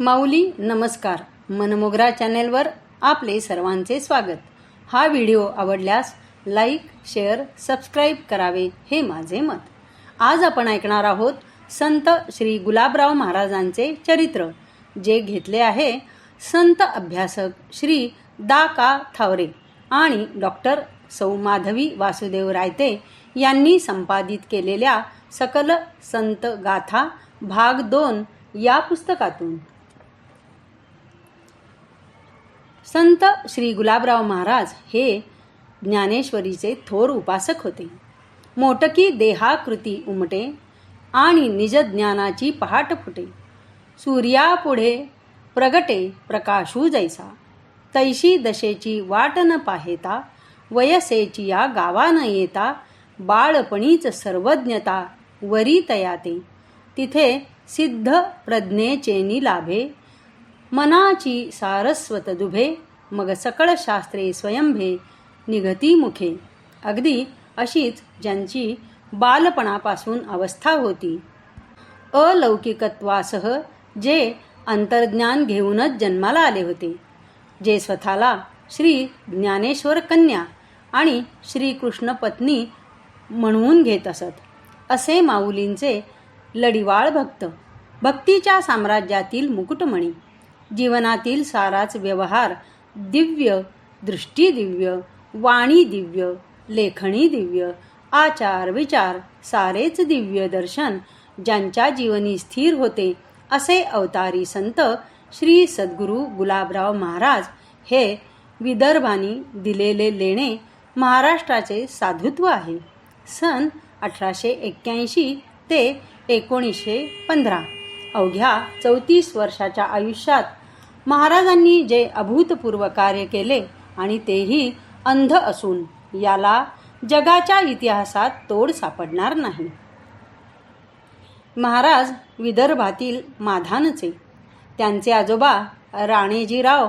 माऊली नमस्कार. मनमोगरा चॅनेलवर आपले सर्वांचे स्वागत. हा व्हिडिओ आवडल्यास लाईक शेअर सबस्क्राईब करावे हे माझे मत. आज आपण ऐकणार आहोत संत श्री गुलाबराव महाराजांचे चरित्र जे घेतले आहे संत अभ्यासक श्री दा का थावरे आणि डॉक्टर सौ माधवी वासुदेव रायते यांनी संपादित केलेल्या सकल संत गाथा भाग दोन या पुस्तकातून. संत श्री गुलाबराव महाराज हे ज्ञानेश्वरीचे थोर उपासक होते. मोटकी देहाकृती उमटे आणि निजज्ञानाची पहाट फुटे. सूर्यापुढे प्रगटे प्रकाशू जैसा. तैशी दशेची वाट न पाहेता वयसेची या गावा न येता बाळपणीच सर्वज्ञता वरी तयाते. तिथे सिद्ध प्रज्ञेचेनी लाभे मनाची सारस्वत दुभे मग सकळ शास्त्रे स्वयंभे निघती मुखे. अगदी अशीच ज्यांची बालपणापासून अवस्था होती. अलौकिकत्वासह जे अंतर्ज्ञान घेऊनच जन्माला आले होते. जे स्वतःला श्री ज्ञानेश्वर कन्या आणि श्रीकृष्ण पत्नी म्हणवून घेत असत. असे माऊलींचे लडिवाळ भक्त भक्तीच्या साम्राज्यातील मुकुटमणी. जीवनातील साराच व्यवहार दिव्य दृष्टी दिव्य वाणी दिव्य लेखणी दिव्य आचार विचार सारेच दिव्य दर्शन ज्यांच्या जीवनी स्थिर होते असे अवतारी संत श्री सद्गुरू गुलाबराव महाराज हे विदर्भानी दिलेले लेणे महाराष्ट्राचे साधुत्व आहे. सन अठराशे एक्क्याऐंशी ते एकोणीसशे पंधरा. अवघ्या चौतीस वर्षाच्या आयुष्यात महाराजांनी जे अभूतपूर्व कार्य केले आणि तेही अंध असून याला जगाच्या इतिहासात तोड सापडणार नाही. महाराज विदर्भातील माधानचे. त्यांचे आजोबा राणेजीराव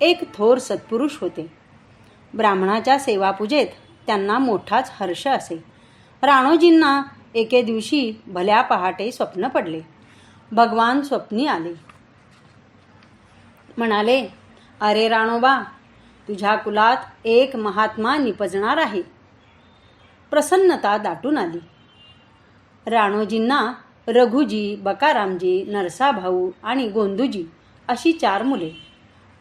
एक थोर सत्पुरुष होते. ब्राह्मणाच्या सेवापूजेत त्यांना मोठाच हर्ष असे. राणोजींना एके दिवशी भल्या पहाटे स्वप्न पडले. भगवान स्वप्नी आले. म्हणाले अरे राणोबा तुझ्या कुलात एक महात्मा निपजणार आहे. प्रसन्नता दाटून आली. राणोजींना रघुजी बकारामजी नरसाभाऊ आणि गोंदूजी अशी चार मुले.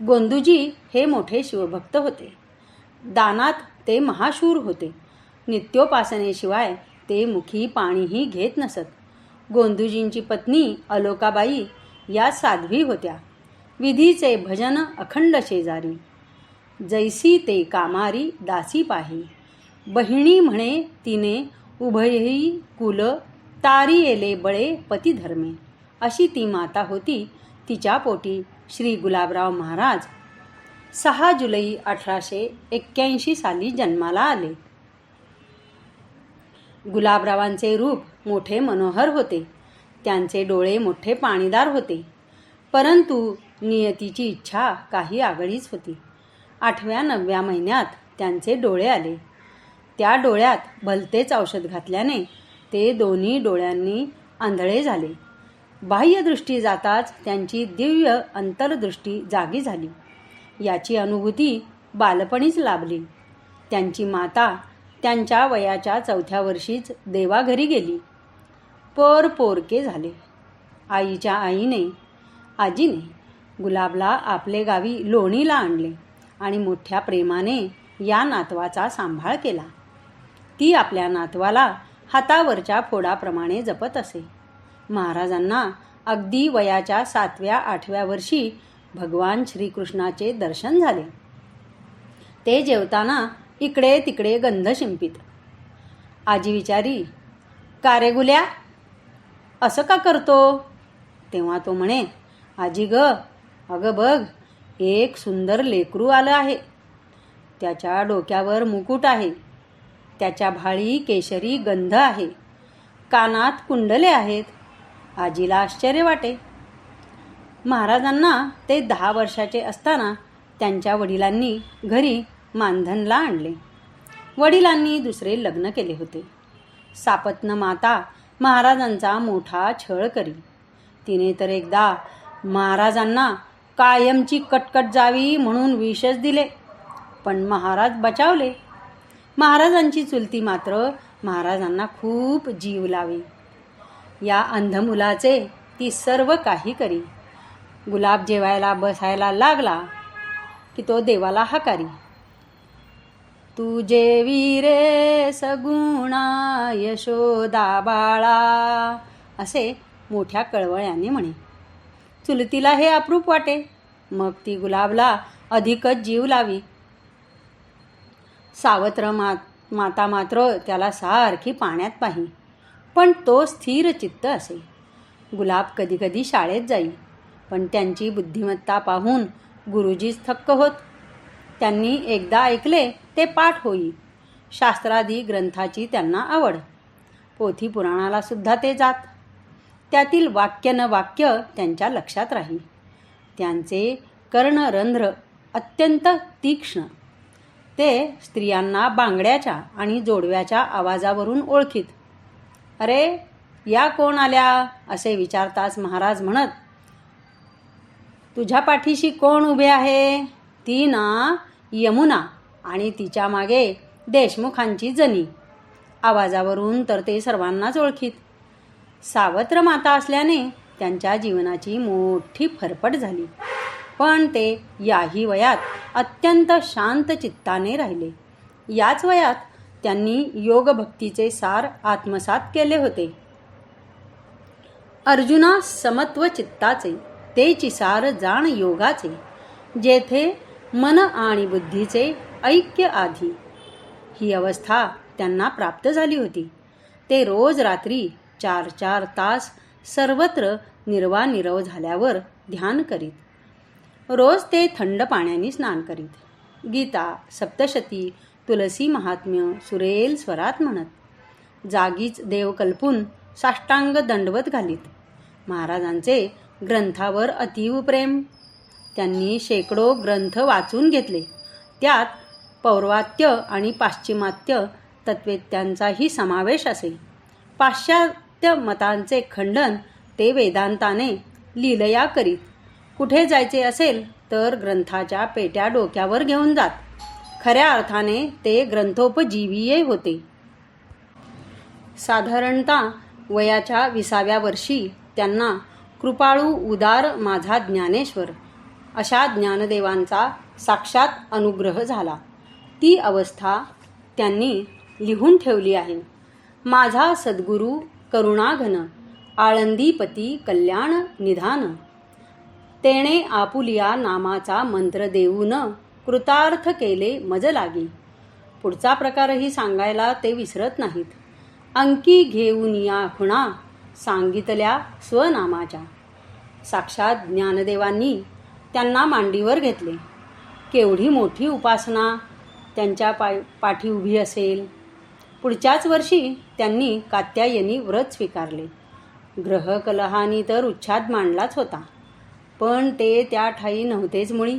गोंदूजी हे मोठे शिवभक्त होते. दानात ते महाशूर होते. नित्योपासनेशिवाय ते मुखी पाणीही घेत नसत. गोंधुजींची पत्नी अलोकाबाई या साध्वी होत्या. विधीचे भजन अखंड शेजारी. जैसी ते कामारी दासी पाही. बहिणी म्हणे तिने उभयही कुल तारी येले बळे पतिधर्मे अशी ती माता होती तिच्या पोटी श्री गुलाबराव महाराज. सहा जुलै अठराशे एक्क्याऐंशी साली जन्माला आले. गुलाबरावांचे रूप मोठे मनोहर होते. त्यांचे डोळे मोठे पाणीदार होते. परंतु नियतीची इच्छा काही आगळीच होती. आठव्या नवव्या महिन्यात त्यांचे डोळे आले. त्या डोळ्यात भलतेच औषध घातल्याने ते दोन्ही डोळ्यांनी आंधळे झाले. बाह्यदृष्टी जाताच त्यांची दिव्य अंतर्दृष्टी जागी झाली. याची अनुभूती बालपणीच लाभली. त्यांची माता त्यांच्या वयाच्या चौथ्या वर्षीच देवाघरी गेली. पोर पोरके झाले. आईच्या आईने आजीने गुलाबला आपले गावी लोणीला आणले आणि मोठ्या प्रेमाने या नातवाचा सांभाळ केला. ती आपल्या नातवाला हातावरच्या फोडाप्रमाणे जपत असे. महाराजांना अगदी वयाच्या सातव्या आठव्या वर्षी भगवान श्रीकृष्णाचे दर्शन झाले. ते जेवताना इकडे तिकडे गंध शिंपित. आजी विचारी का रे गुल्या? असं का करतो? तेव्हा तो म्हणे आजी ग अगं बघ एक सुंदर लेकरू आलं आहे. त्याच्या डोक्यावर मुकुट आहे. त्याच्या भाळी केशरी गंध आहे. कानात कुंडले आहेत. आजीला आश्चर्य वाटे. महाराजांना ते दहा वर्षाचे असताना त्यांच्या वडिलांनी घरी मानधनला आणले. वडिलांनी दुसरे लग्न केले होते. सापत्न माता महाराजांचा मोठा छळ करी. तिने तर एकदा महाराजांना कायमची कटकट जावी म्हणून विषच दिले पण महाराज बचावले. महाराजांची चुलती मात्र महाराजांना खूप जीव लावी. या अंधमुलाचे ती सर्व काही करी. गुलाब जेवायला बसायला लागला की तो देवाला हकारी. तुझे वीरे सगुणा यशोदा बाळा असे मोठ्या कळवळ्याने म्हणे. चुलतीला हे अप्रूप वाटे. मग ती गुलाबला अधिकच जीव लावी. सावत्र मात माता मात्र त्याला सारखी पाण्यात पाही पण तो स्थिर चित्त असे. गुलाब कधीकधी शाळेत जाई पण त्यांची बुद्धिमत्ता पाहून गुरुजीच थक्क होत. त्यांनी एकदा ऐकले ते पाठ होई. शास्त्रादी ग्रंथाची त्यांना आवड. पोथी पुराणाला सुद्धा ते जात. त्यातील वाक्य न वाक्य त्यांच्या लक्षात राही. त्यांचे कर्णरंध्र अत्यंत तीक्ष्ण. ते स्त्रियांना बांगड्याच्या आणि जोडव्याच्या आवाजावरून ओळखीत. अरे या कोण आल्या? असे विचारताच महाराज म्हणत तुझ्या पाठीशी कोण उभे आहे? ती ना यमुना. आणि तिच्यामागे देशमुखांची जनी. आवाजावरून तर ते सर्वांनाच ओळखीत. सावत्र माता असल्याने त्यांच्या जीवनाची मोठी फरफट झाली. पण ते याही वयात अत्यंत शांत चित्ताने राहिले. याच वयात त्यांनी योगभक्तीचे सार आत्मसात केले होते. अर्जुना समत्व चित्ताचे ते चिसार जाण योगाचे जेथे मन आणि बुद्धीचे ऐक्य आधी. ही अवस्था त्यांना प्राप्त झाली होती. ते रोज रात्री चार चार तास सर्वत्र निर्वानिरव झाल्यावर ध्यान करीत. रोज ते थंड पाण्याने स्नान करीत. गीता सप्तशती तुलसी महात्म्य सुरेल स्वरात म्हणत. जागीच देव कल्पून साष्टांग दंडवत घालीत. महाराजांचे ग्रंथावर अतीव प्रेम. त्यांनी शेकडो ग्रंथ वाचून घेतले. त्यात पौर्वात्य आणि पाश्चिमात्य तत्वेत्यांचाही समावेश असेल पाश्चात्य मतांचे खंडन ते वेदांताने लीलया करीत. कुठे जायचे असेल तर ग्रंथाच्या पेट्या डोक्यावर घेऊन जात. खऱ्या अर्थाने ते ग्रंथोपजीवीय होते. साधारणतः वयाच्या विसाव्या वर्षी त्यांना कृपाळू उदार माझा ज्ञानेश्वर अशा ज्ञानदेवांचा साक्षात अनुग्रह झाला. ती अवस्था त्यांनी लिहून ठेवली आहे. माझा सद्गुरू करुणाघन आळंदीपती कल्याण निधान. तेणे आपुलिया नामाचा मंत्र देऊन कृतार्थ केले मज लागी. पुढचा प्रकारही सांगायला ते विसरत नाहीत. अंकी घेऊन या खुणा सांगितल्या स्वनामाच्या. साक्षात ज्ञानदेवांनी त्यांना मांडीवर घेतले. केवढी मोठी उपासना त्यांच्या पाय पाठी उभी असेल. पुढच्याच वर्षी त्यांनी कात्यायनी व्रत स्वीकारले. ग्रहकलहानी तर उच्छाद मांडलाच होता. पण ते त्या ठाई नव्हतेच मुळी.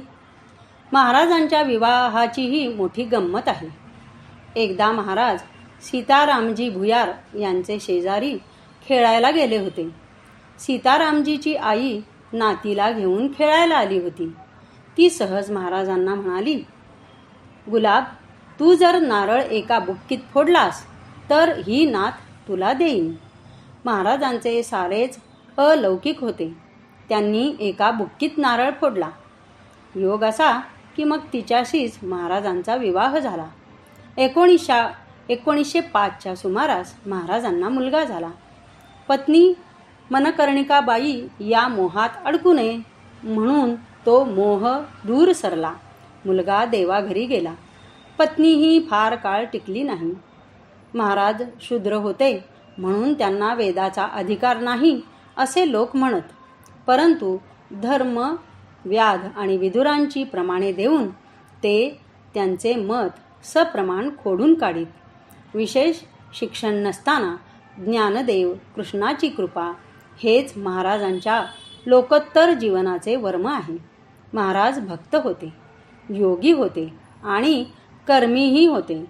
महाराजांच्या विवाहाचीही मोठी गंमत आहे. एकदा महाराज सीतारामजी भुयार यांचे शेजारी खेळायला गेले होते. सीतारामजीची आई नातीला घेऊन खेळायला आली होती. ती सहज महाराजांना म्हणाली गुलाब तू जर नारळ एका बुक्कीत फोडलास तर ही नात तुला देईन. महाराजांचे सारेच अलौकिक होते. त्यांनी एका बुक्कीत नारळ फोडला. योग असा की मग तिच्याशीच महाराजांचा विवाह झाला. एकोणीसशा एकोणीसशे पाचच्या सुमारास महाराजांना मुलगा झाला. पत्नी मनकर्णिकाबाई या मोहात अडकू नये म्हणून तो मोह दूर सरला. मुलगा देवाघरी गेला. पत्नीही फार काळ टिकली नाही. महाराज शूद्र होते म्हणून त्यांना वेदाचा अधिकार नाही असे लोक म्हणत. परंतु धर्म व्याध आणि विधुरांची प्रमाणे देऊन ते त्यांचे मत सप्रमाण खोडून काढीत. विशेष शिक्षण नसताना ज्ञानदेव कृष्णाची कृपा हेच महाराजांच्या लोकोत्तर जीवनाचे वर्म आहे. महाराज भक्त होते. योगी होते आणि कर्मीही होते.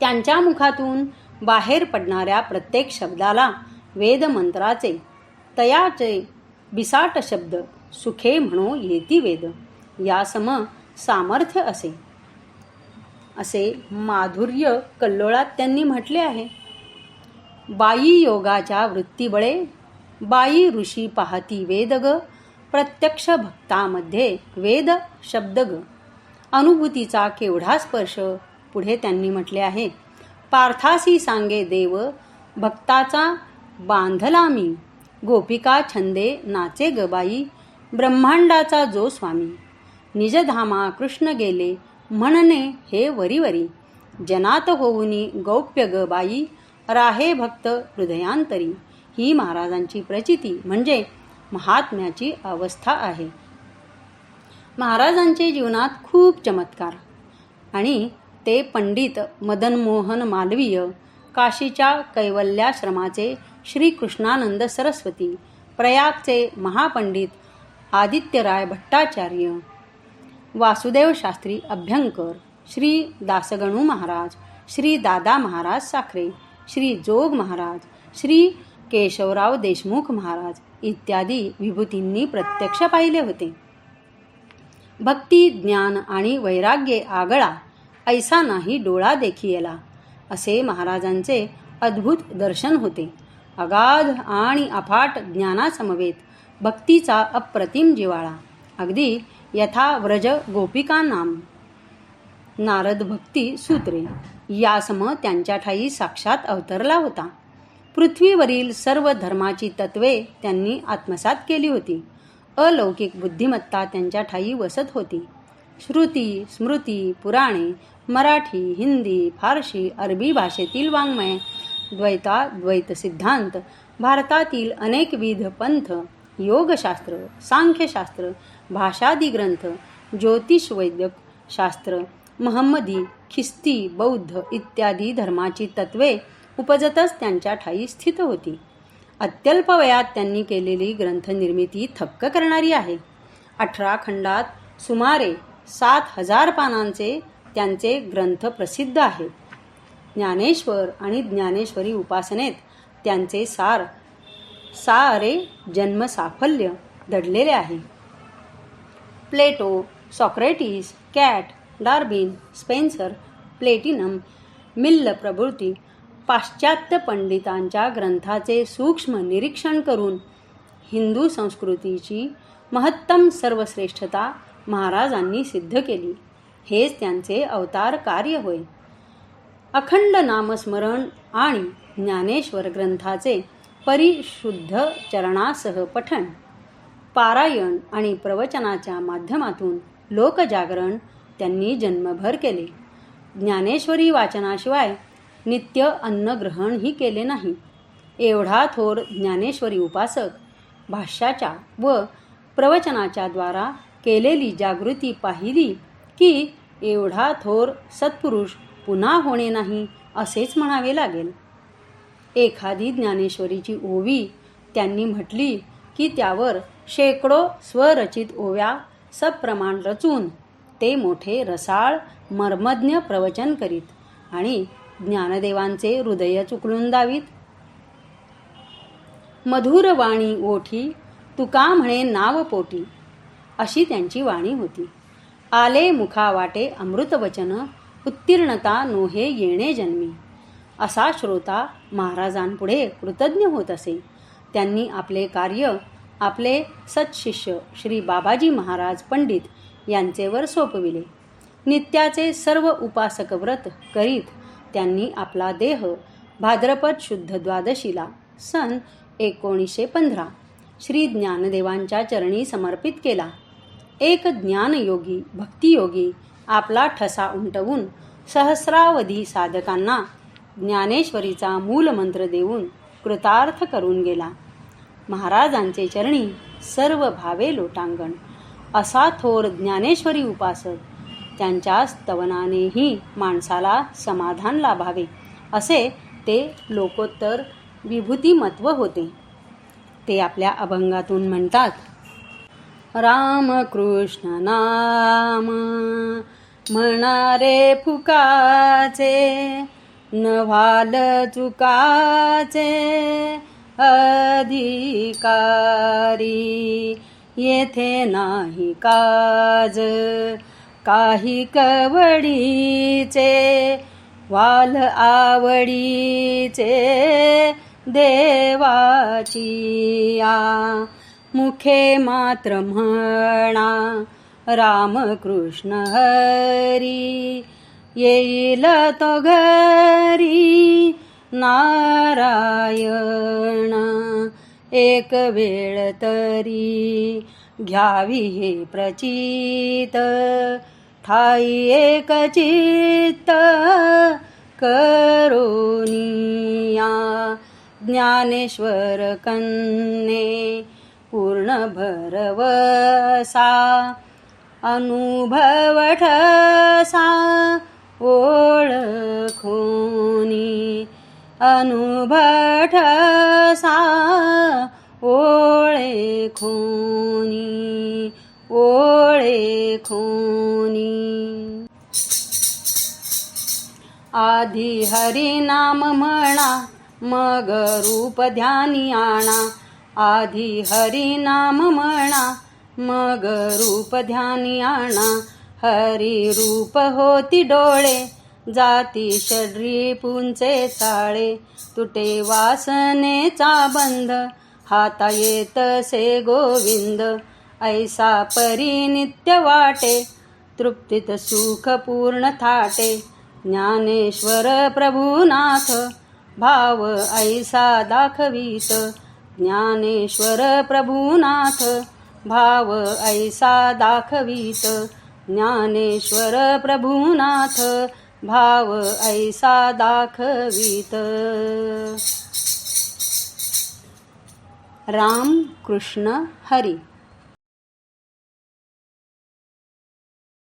त्यांच्या मुखातून बाहेर पडणाऱ्या प्रत्येक शब्दाला वेदमंत्राचे तयाचे बिसाट शब्द सुखे म्हणो येती वेद यासम सामर्थ्य असे. असे माधुर्य कल्लोळात त्यांनी म्हटले आहे. बाई योगाच्या वृत्तीबळे बाई ऋषी पाहती वेद ग प्रत्यक्ष भक्तामध्ये वेद शब्द ग. अनुभूतीचा केवढा स्पर्श पुढे त्यांनी म्हटले आहे. पार्थासी सांगे देव भक्ताचा बांधला मी. गोपिका छंदे नाचे गबाई ब्रह्मांडाचा जो स्वामी. निजधामा कृष्ण गेले म्हणणे हे वरीवरी जनात होऊनी गौप्य गबाई राहे भक्त हृदयांतरी. ही महाराजांची प्रचिती म्हणजे महात्म्याची अवस्था आहे. महाराजांचे जीवनात खूप चमत्कार आणि ते पंडित मदन मोहन मालवीय काशीच्या कैवल्याश्रमाचे श्रीकृष्णानंद सरस्वती प्रयागचे महापंडित आदित्यराय भट्टाचार्य वासुदेव शास्त्री अभ्यंकर श्री दासगणू महाराज श्री दादा महाराज साखरे श्री जोग महाराज श्री केशवराव देशमुख महाराज इत्यादी विभूतींनी प्रत्यक्ष पाहिले होते. भक्ती ज्ञान आणि वैराग्य आगळा ऐसा नाही डोळा देखियला असे महाराजांचे अद्भुत दर्शन होते. अगाध आणि अफाट ज्ञानासमवेत भक्तीचा अप्रतिम जिवाळा अगदी यथा व्रज गोपिका नाम. नारद भक्ती सूत्रे यासम त्यांच्या ठाई साक्षात अवतरला होता. पृथ्वीवरील सर्व धर्माची तत्वे त्यांनी आत्मसात केली होती. अलौकिक बुद्धिमत्ता त्यांच्या ठाई वसत होती. श्रुती स्मृती पुराणे मराठी हिंदी फारशी अरबी भाषेतील वाङ्मय द्वैता द्वैत सिद्धांत भारतातील अनेकविध पंथ योगशास्त्र सांख्यशास्त्र भाषादी ग्रंथ ज्योतिष वैद्यक शास्त्र महम्मदी ख्रिस्ती बौद्ध इत्यादी धर्माची तत्वे उपजतच त्यांच्या ठाई स्थित होती. अत्यल्प वयात त्यांनी केलेली ग्रंथनिर्मिती थक्क करणारी आहे. अठरा खंडात सुमारे सात हजार पानांचे त्यांचे ग्रंथ प्रसिद्ध आहेत ज्ञानेश्वर आणि ज्ञानेश्वरी उपासनेत त्यांचे सार सारे जन्मसाफल्य दडलेले आहे. Plato Socrates Kant Darwin Spencer platinum Mill प्रभृती पाश्चात्य पंडितांच्या ग्रंथाचे सूक्ष्म निरीक्षण करून हिंदू संस्कृतीची महत्तम सर्वश्रेष्ठता महाराजांनी सिद्ध केली. हेच त्यांचे अवतार कार्य होय. अखंड नामस्मरण आणि ज्ञानेश्वर ग्रंथाचे परिशुद्ध चरणासह पठण पारायण आणि प्रवचनाच्या माध्यमातून लोकजागरण त्यांनी जन्मभर केले. ज्ञानेश्वरी वाचनाशिवाय नित्य अन्नग्रहणही केले नाही. एवढा थोर ज्ञानेश्वरी उपासक भाष्याच्या व प्रवचनाच्या द्वारा केलेली जागृती पाहिली की एवढा थोर सत्पुरुष पुन्हा होणे नाही असेच म्हणावे लागेल. एखादी ज्ञानेश्वरीची ओवी त्यांनी म्हटली की त्यावर शेकडो स्वरचित ओव्या सप्रमाण रचून ते मोठे रसाळ मर्मज्ञ प्रवचन करीत आणि ज्ञानदेवांचे हृदय चुकलून दावीत. मधुर वाणी ओठी तुका म्हणे नाव पोटी अशी त्यांची वाणी होती. आले मुखा वाटे अमृतवचन उत्तीर्णता नोहे येणे जन्मी. असा श्रोता महाराजांपुढे कृतज्ञ होत असे. त्यांनी आपले कार्य आपले सत्शिष्य श्री बाबाजी महाराज पंडित यांचेवर सोपविले. नित्याचे सर्व उपासक व्रत करीत त्यांनी आपला देह भाद्रपद शुद्ध द्वादशीला सन एकोणीसशे पंधरा श्री ज्ञानदेवांच्या चरणी समर्पित केला. एक ज्ञानयोगी भक्तियोगी आपला ठसा उमटवून सहस्रावधी साधकांना ज्ञानेश्वरीचा मूलमंत्र देऊन कृतार्थ करून गेला. महाराजांचे चरणी सर्व भावे लोटांगण असा थोर ज्ञानेश्वरी उपासक त्यांच्या स्तवनानेही माणसाला समाधान लाभावे असे ते लोकोत्तर विभूतिमत्व होते. ते आपल्या अभंगातून म्हणतात रामकृष्ण नाम म्हणारे फुकाचे नव्हाल चुकाचे अधिकारी येथे नाही काज काही कवडीचे वाल आवडीचे देवाची या मुखे मात्र म्हणा रामकृष्ण हरी. येईल तो घरी नारायण. एक वेळ तरी घ्यावी हे प्रचित. ठाई एक चित्त करोनिया ज्ञानेश्वर कन्ने पूर्ण भरवसा अनुभव ठसा ओळखोनी अनुभव ठसा ओळे खोनी. आधी हरिनाम म्हणा मग रूप ध्यानी आणा. आधी हरिनाम म्हणा मग रूप ध्यानी आणा. हरी रूप होती डोळे जाती षड्री पुंचे चाळे. तुटे वासनेचा बंध हाता येत से गोविंद. ऐसा परी नित्य वाटे तृप्तीत सुख पूर्ण थाटे। ज्ञानेश्वर प्रभुनाथ भाव ऐसा दाखवीत। ज्ञानेश्वर प्रभुनाथ भाव ऐसा दाखवीत। ज्ञानेश्वर प्रभुनाथ भाव ऐसा दाखवीत। राम कृष्ण हरी।